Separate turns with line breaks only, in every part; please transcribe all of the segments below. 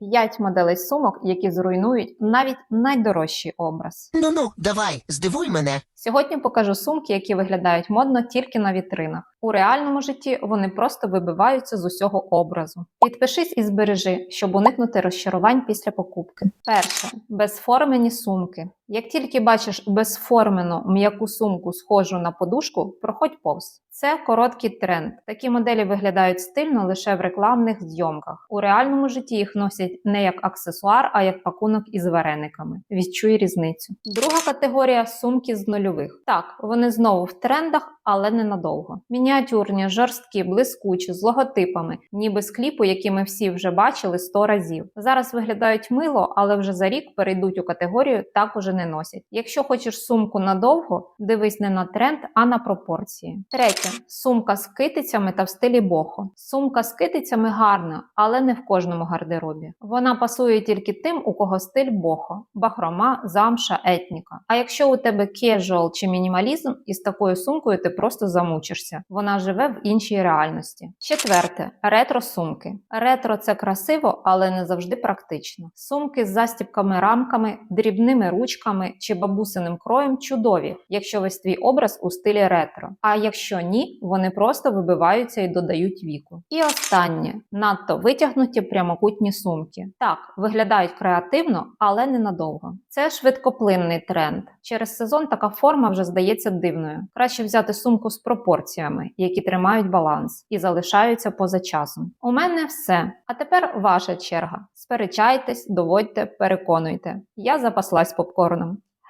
5 моделей сумок, які зруйнують навіть найдорожчий образ.
Ну ну, давай, здивуй мене.
Сьогодні покажу сумки, які виглядають модно тільки на вітринах. У реальному житті вони просто вибиваються з усього образу. Підпишись і збережи, щоб уникнути розчарувань після покупки. Перше безформені сумки. Як тільки бачиш безформену м'яку сумку, схожу на подушку, проходь повз. Це короткий тренд. Такі моделі виглядають стильно лише в рекламних зйомках. У реальному житті їх носять не як аксесуар, а як пакунок із варениками. Відчуй різницю. Друга категорія сумки з нульових. Так, вони знову в трендах, але ненадовго. Мініатюрні, жорсткі, блискучі, з логотипами, ніби з кліпу, які ми всі вже бачили 100 разів. Зараз виглядають мило, але вже за рік перейдуть у категорію так уже не носять. Якщо хочеш сумку надовго, дивись не на тренд, а на пропорції. Третє сумка з китицями та в стилі бохо. Сумка з китицями гарна, але не в кожному гардеробі. Вона пасує тільки тим, у кого стиль бохо, бахрома, замша, етніка. А якщо у тебе кежуал чи мінімалізм, із такою сумкою ти просто замучишся. Вона живе в іншій реальності. Четверте ретро сумки. Ретро це красиво, але не завжди практично. Сумки з застібками рамками, дрібними ручками чи бабусиним кроєм чудові, якщо весь твій образ у стилі ретро. А якщо ні, вони просто вибиваються і додають віку. І останнє надто витягнуті прямокутні сумки. Так, виглядають креативно, але ненадовго. Це швидкоплинний тренд. Через сезон така форма вже здається дивною. Краще взяти сумку з пропорціями, які тримають баланс і залишаються поза часом. У мене все. А тепер ваша черга. Сперечайтесь, доводьте, переконуйте. Я запаслась попкорном.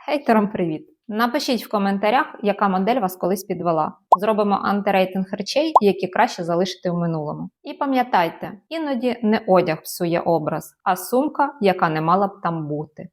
Хейтерам привіт! Напишіть в коментарях, яка модель вас колись підвела. Зробимо антирейтинг речей, які краще залишити в минулому. І пам'ятайте, іноді не одяг псує образ, а сумка, яка не мала б там бути.